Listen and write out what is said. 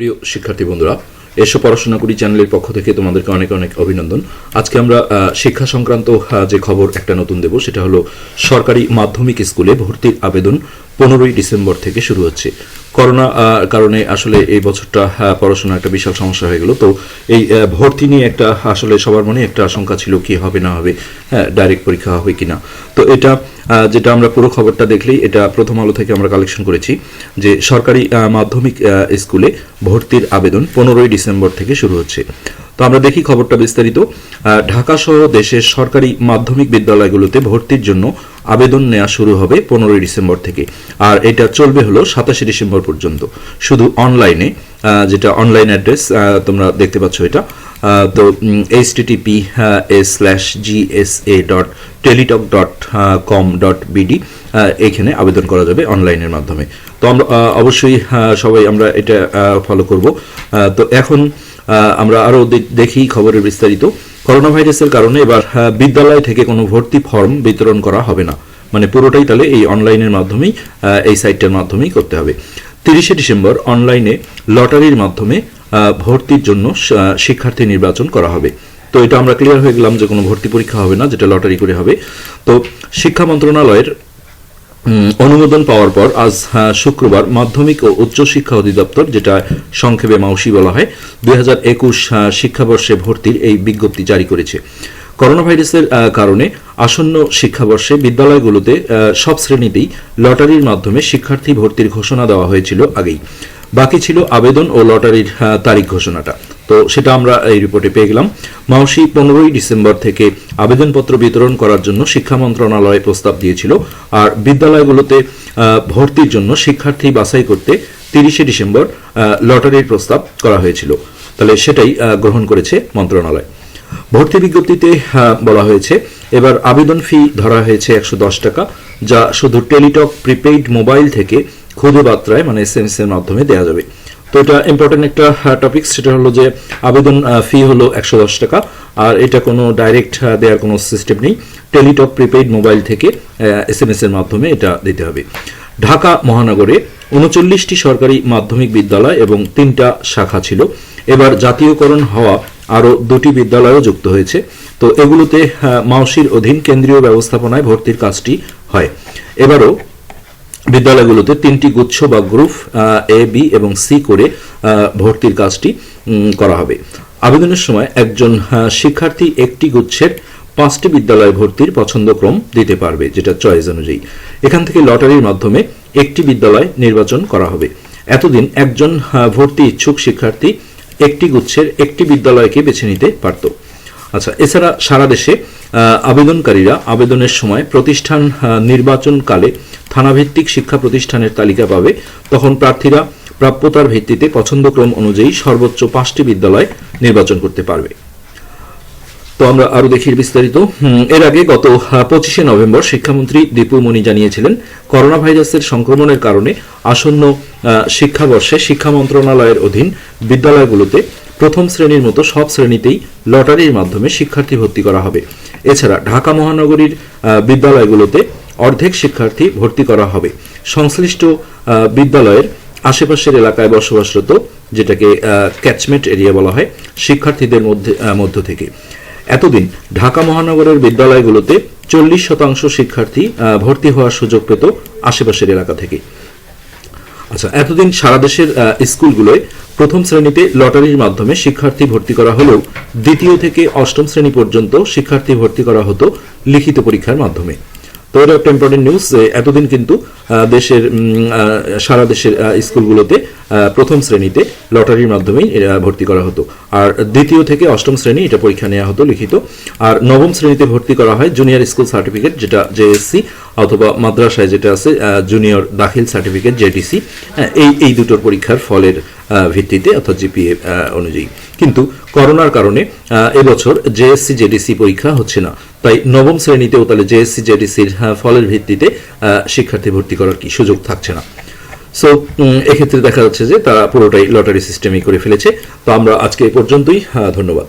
প্রিয় শিক্ষার্থী বন্ধুরা, এসো পড়াশোনা করি চ্যানেলের পক্ষ থেকে তোমাদেরকে অনেক অনেক অভিনন্দন। আজকে আমরা শিক্ষা সংক্রান্ত যে খবর একটা নতুন দেব, সেটা হলো সরকারি মাধ্যমিক স্কুলে ভর্তির আবেদন পনেরোই ডিসেম্বর থেকে শুরু হচ্ছে। করোনা কারণে আসলে এই বছরটা পড়াশোনা একটা বিশাল সমস্যা হয়ে গেল। তো এই ভর্তি নিয়ে একটা, আসলে সবার মনে একটা আশঙ্কা ছিল কি হবে না হবে হ্যাঁ ডাইরেক্ট পরীক্ষা হবে কিনা। তো এটা যেটা আমরা পুরো খবরটা দেখলেই এটা প্রথম আলো থেকে আমরা কালেকশন করেছি যে সরকারি মাধ্যমিক স্কুলে ভর্তির আবেদন পনেরোই ডিসেম্বর থেকে শুরু হচ্ছে। তো আমরা দেখি খবরটা বিস্তারিত। ঢাকা সহ দেশের সরকারি মাধ্যমিক বিদ্যালয়গুলোতে ভর্তির জন্য আবেদন নেওয়া শুরু হবে পনেরোই ডিসেম্বর থেকে। আর এটা চলবে হলো সাতাশে ডিসেম্বর পর্যন্ত। শুধু অনলাইনে যেটা অনলাইন অ্যাড্রেস তোমরা দেখতে পাচ্ছ এটা। তো এইচ টিটিপি এ slash GSA dot Teletalk dot com dot BD এখানে আবেদন করা যাবে অনলাইনের মাধ্যমে। তো আমরা অবশ্যই সবাই আমরা এটা ফলো করব। তো এখন আমরা আরও দেখি খবরের বিস্তারিত। করোনা ভাইরাসের কারণে এবার বিদ্যালয় থেকে কোনো ভর্তি ফর্ম বিতরণ করা হবে না। মানে পুরোটাই তাহলে এই অনলাইনের মাধ্যমেই এই সাইটটার মাধ্যমেই করতে হবে। তিরিশে ডিসেম্বর অনলাইনে লটারির মাধ্যমে ভর্তির জন্য শিক্ষার্থী নির্বাচন করা হবে। তো এটা আমরা ক্লিয়ার হয়ে গেলাম যে কোনো ভর্তি পরীক্ষা হবে না, যেটা লটারি করে হবে। তো শিক্ষা মন্ত্রণালয়ের অনুমোদন পাওয়ার পর আজ শুক্রবার মাধ্যমিক ও উচ্চ শিক্ষা অধিদপ্তর যেটা সংক্ষেপে মাউসি বলা হয় দুই হাজার একুশ শিক্ষাবর্ষে ভর্তির এই বিজ্ঞপ্তি জারি করেছে। করোনা ভাইরাসের কারণে আসন্ন শিক্ষাবর্ষে বিদ্যালয়গুলোতে সব শ্রেণীতেই লটারির মাধ্যমে শিক্ষার্থী ভর্তির ঘোষণা দেওয়া হয়েছিল আগেই। বাকি ছিল আবেদন ও লটারির আহ, তারিখ ঘোষণাটা। তো সেটা আমরা এই রিপোর্টে পেয়ে গেলাম। মাউসি পনেরোই ডিসেম্বর থেকে আবেদনপত্র বিতরণ করার জন্য শিক্ষা মন্ত্রণালয় প্রস্তাব দিয়েছিল। আর বিদ্যালয়গুলোতে ভর্তির জন্য শিক্ষার্থী বাছাই করতে তিরিশে ডিসেম্বর লটারির প্রস্তাব করা হয়েছিল। তাহলে সেটাই গ্রহণ করেছে মন্ত্রণালয়। ভর্তি বিজ্ঞপ্তিতে বলা হয়েছে, এবার আবেদন ফি ধরা হয়েছে একশো দশ টাকা, যা শুধু টেলিটক প্রিপেইড মোবাইল থেকে ক্ষুদে বার্তায় মানে এস এর মাধ্যমে দেওয়া যাবে। তো এটা ইম্পর্টেন্ট একটা টপিক সেটা হলো যে আবেদন ফি হলো একশো দশ টাকা আর এটা কোনো ডাইরেক্ট দেওয়ার কোনো সিস্টেম নেই। টেলিটক প্রিপেইড মোবাইল থেকে এস এম এর মাধ্যমে এটা দিতে হবে। ঢাকা মহানগরে উনচল্লিশটি সরকারি মাধ্যমিক বিদ্যালয় এবং তিনটা শাখা ছিল। এবার জাতীয়করণ হওয়া আরও দুটি বিদ্যালয়ও যুক্ত হয়েছে। তো এগুলোতে আহ, মাউসির অধীন কেন্দ্রীয় ব্যবস্থাপনায় ভর্তির কাজটি হয়। এবারও বিদ্যালয়গুলোতে তিনটি গুচ্ছ বা গ্রুপ এ বি এবং সি করে ভর্তির কাজটি করা হবে। আবেদনের সময় একজন শিক্ষার্থী একটি গুচ্ছের পাঁচটি বিদ্যালয় ভর্তির পছন্দক্রম দিতে পারবে, যেটা চয়েস অনুযায়ী। এখান থেকে লটারির মাধ্যমে একটি বিদ্যালয় নির্বাচন করা হবে। এতদিন একজন ভর্তি ইচ্ছুক শিক্ষার্থী একটি গুচ্ছের একটি বিদ্যালয়কে বেছে নিতে পারত। আচ্ছা এছাড়া সারা দেশে আবেদনকারীরা আবেদনের সময় প্রতিষ্ঠান নির্বাচনকালে থানাভিত্তিক শিক্ষা প্রতিষ্ঠানের তালিকা পাবে। তখন প্রার্থীরা প্রাপ্যতার ভিত্তিতে পছন্দক্রম অনুযায়ী সর্বোচ্চ পাঁচটি বিদ্যালয় নির্বাচন করতে পারবে। তো আমরা আরও দেখি বিস্তারিত। এর আগে গত পঁচিশে নভেম্বর শিক্ষামন্ত্রী দীপু মনি জানিয়েছিলেন করোনা ভাইরাসের সংক্রমণের কারণে আসন্ন শিক্ষাবর্ষে শিক্ষা মন্ত্রণালয়ের অধীন বিদ্যালয়গুলোতে প্রথম শ্রেণির মতো সব শ্রেণীতেই লটারির মাধ্যমে শিক্ষার্থী ভর্তি করা হবে। এছাড়া ঢাকা মহানগরীর বিদ্যালয়গুলোতে অর্ধেক শিক্ষার্থী ভর্তি করা হবে। সংশ্লিষ্ট বিদ্যালয়ের আশেপাশের এলাকায় বসবাসরত, যেটাকে ক্যাচমেন্ট এরিয়া বলা হয়, শিক্ষার্থীদের মধ্যে মধ্য থেকে। এতদিন ঢাকা মহানগরের বিদ্যালয়গুলোতে চল্লিশ শতাংশ শিক্ষার্থী ভর্তি হওয়ার সুযোগ পেত আশেপাশের এলাকা থেকে। আচ্ছা এতদিন সারা দেশের স্কুলগুলোয় প্রথম শ্রেণীতে লটারির মাধ্যমে শিক্ষার্থী ভর্তি করা হলেও দ্বিতীয় থেকে অষ্টম শ্রেণি পর্যন্ত শিক্ষার্থী ভর্তি করা হতো লিখিত পরীক্ষার মাধ্যমে। তো এটা একটা ইম্পর্টেন্ট নিউজ এতদিন কিন্তু দেশের সারা দেশের স্কুলগুলোতে প্রথম শ্রেণীতে লটারির মাধ্যমেই ভর্তি করা হতো। আর দ্বিতীয় থেকে অষ্টম শ্রেণি এটা পরীক্ষা নেওয়া হতো লিখিত। আর নবম শ্রেণীতে ভর্তি করা হয় জুনিয়র স্কুল সার্টিফিকেট যেটা জেএসসি অথবা মাদ্রাসায় যেটা আছে জুনিয়র দাখিল সার্টিফিকেট জেটিসি এই এই দুটোর পরীক্ষার ফলের ভিত্তিতে অর্থাৎ জিপিএ অনুযায়ী। কিন্তু করোনার কারণে এবছর জেএসসি জেডিসি পরীক্ষা হচ্ছে না। তাই নবম শ্রেণীতেও তাহলে জেএসসি জেডিসির ফলের ভিত্তিতে শিক্ষার্থী ভর্তি করার কি সুযোগ থাকছে না। সো এক্ষেত্রে দেখা যাচ্ছে যে তারা পুরোটাই লটারি সিস্টেমই করে ফেলেছে। তো আমরা আজকে এ পর্যন্তই ধন্যবাদ।